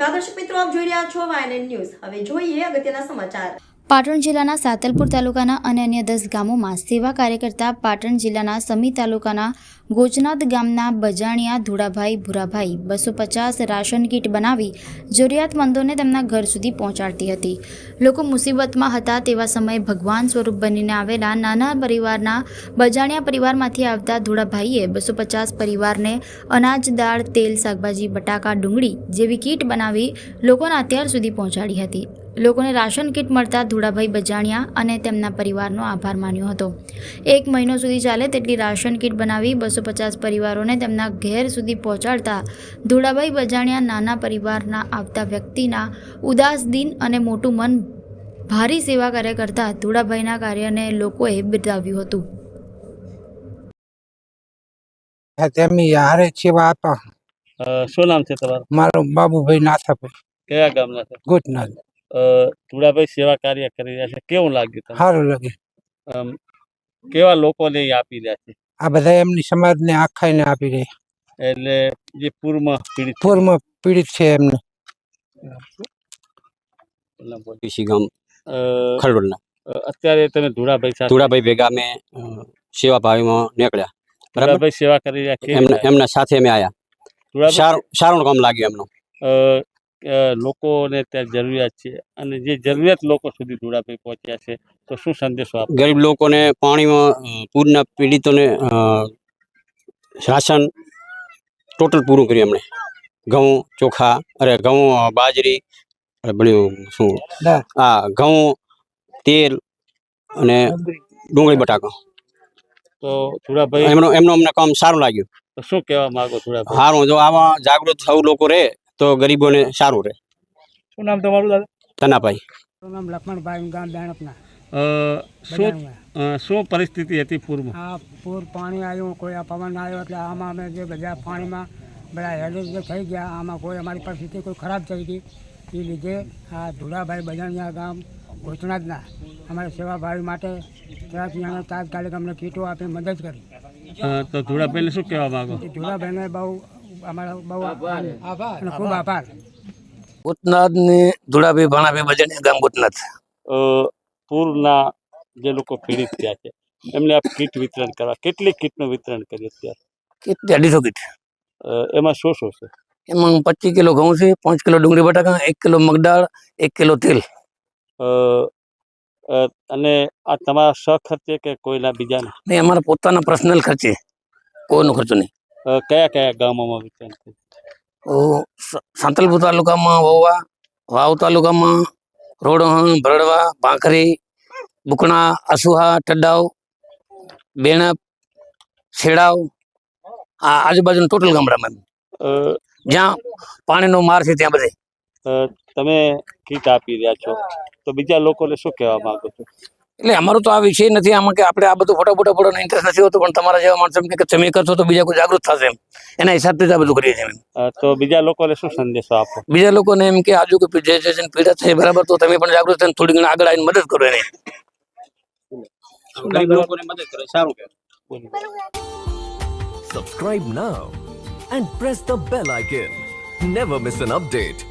દર્શક મિત્રો, આપ જોઈ રહ્યા છો વાયએનએન ન્યૂઝ હવે જોઈએ અગત્યના સમાચાર. પાટણ જિલ્લાના સાતલપુર તાલુકાના અને અન્ય દસ ગામોમાં સેવા કાર્ય કરતા પાટણ જિલ્લાના સમી તાલુકાના ગોચનાથ ગામના બજાણિયા ધુળાભાઈ ભૂરાભાઈ બસો પચાસ રાશન કીટ બનાવી જરૂરિયાતમંદોને તેમના ઘર સુધી પહોંચાડતી હતી. લોકો મુસીબતમાં હતા તેવા સમયે ભગવાન સ્વરૂપ બનીને આવેલા નાના પરિવારના બજાણિયા પરિવારમાંથી આવતા ધુળાભાઈએ બસો પચાસ પરિવારને અનાજ, દાળ, તેલ, શાકભાજી, બટાકા, ડુંગળી જેવી કીટ બનાવી લોકોના અત્યાર સુધી પહોંચાડી હતી. લોકોને રાશન કીટ મળતા ધુળાભાઈ બજાણિયા અને તેમના પરિવારનો આભાર માન્યો હતો. એક મહિનો સુધી ચાલે તેટલી રાશન કીટ બનાવી બસો પચાસ પરિવારોને તેમના ઘેર સુધી પહોંચાડતા ધોળાભાઈ બજાણિયા નાના પરિવારના આવતા વ્યક્તિના ઉદાસ દિન અને મોટું મન ભારી સેવા કાર્ય કરતા ધોળાભાઈના કાર્યને લોકોએ બિરદાવ્યું હતું. તેમની હારે સેવા આપા. શું નામ છે તમારું? મારું બાબુભાઈ નાથાભાઈ કયા ગામના છે? ગોટનાથ અ, સેવા કાર્ય કરી રહ્યા છે. કેવું લાગ્યું તમને? સારું લાગે કેવા લોકોને આપી રહ્યા છે? આ બધા એમની સમાજને આખાઈને આપી રહ્યા એટલે જે પૂરમાં પીડિત પૂરમાં પીડિત છે એમને. ગામ ખરડોલના. અત્યારે તમે ધુળાભાઈ સાથે ધુડાભાઈ ભેગા અમે સેવા ભાવીમાં નીકળ્યા. બરાબર? સેવા કરી રહ્યા એમના એમના સાથે અમે આવ્યા સારું સારું કામ લાગ્યું એમનું. લોકોને ત્યાં જરૂરિયાત છે અને જે જરૂરિયાત લોકો સુધી ધોળાભાઈ પહોંચ્યા છે તો શું સંદેશો આપ? ગરીબ લોકોને પાણીમાં પૂરના પીડિતોને શાસન રાશન ટોટલ પૂરું કર્યું એમણે. ઘઉં ચોખા અરે ઘઉં બાજરી અરે બધું શું? હા ઘઉં તેલ અને ડુંગળી બટાકા. તો ધુળાભાઈ એમનું એમનું અમને કામ સારું લાગ્યું. તો શું કહેવા માંગો ધુળાભાઈ? સારું જો આમાં જાગૃત થવું લોકો રહે તો ગરીબોને સારું રહે. શું નામ તમારું દાદા? તનાભાઈ. મારું નામ લક્ષ્મણભાઈ ગામ દાણપના. શું શું પરિસ્થિતિ હતી પૂરમાં? આ પૂર પાણી આવ્યું કોઈ આ પવન આવ્યો એટલે આમાં અમે જે બધા પાણીમાં બધા હેડેજ થઈ ગયા આમાં કોઈ અમારી પરિસ્થિતિ કોઈ ખરાબ થઈ ગઈ. એ લીધે આ ધુડાભાઈ બજાણિયા ગામ ઘોષણાજના અમારા સેવાભાવી માટે ત્યાંથી અમે તાત્કાલિક અમને કીટો આપી મદદ કરી. તો ધુડાભાઈને શું કહેવા માગો? ધુડાભાઈને બહુ અમારો બહુ આભાર. ખૂબ આભાર. ભૂતનાથની ધુળાભાઈ ભાણાભાઈ બજાણી ગામ ભૂતનાથ. પૂરના જે લોકો પીડિત થયા છે એમને આપ કીટ વિતરણ કરવા કેટલી કીટનું વિતરણ કર્યું અત્યારે? કેટલી અઢીસો કીટ. એમાં શું શું છે? એમાં પચીસ કિલો ઘઉં છે પાંચ કિલો ડુંગળી બટાકા એક કિલો મગદાળ એક કિલો તેલ. અને આ તમારા સખર્ચે કે કોઈના બીજાના? નહીં અમારા પોતાના પર્સનલ ખર્ચે. કોઈનો ખર્ચો નહીં. કયા કયા ગામોમાં વિતરણ થયું સાંતલપુર તાલુકામાં વોવા વાવ તાલુકામાં રોડહણ ભરડવા ભાંખરી બુકણા અસુહા ટડાવ બેણપ છેડાવ આ આજુબાજુના ટોટલ ગામડામાં જ્યાં પાણીનો માર છે ત્યાં બધે. તમે કીટ આપી રહ્યા છો. તો બીજા લોકોને શું કહેવા માંગો છો? એટલે અમારો તો આ વિષય નથી આમાં કે આપણે આ બધું ફોટો ફોટો ફોટો ઇન્ટરેસ્ટ નથી હોતો પણ તમારા જેવા માણસો કે તમે કરશો તો બીજા કોઈ જાગૃત થશે એમ. એના હિસાબથી જ આ બધું કરીએ છીએ એમ. તો બીજા લોકોને શું સંદેશો આપો? બીજા લોકોને એમ કે આજુ કે જે જે પીડા છે બરાબર તો તમે પણ જાગૃત થઈને થોડી ઘણી આગળ આવીને મદદ કરો એને. ગરીબ લોકોને મદદ કરે સારું કહેવાય Subscribe now and press the bell icon. Never miss an update.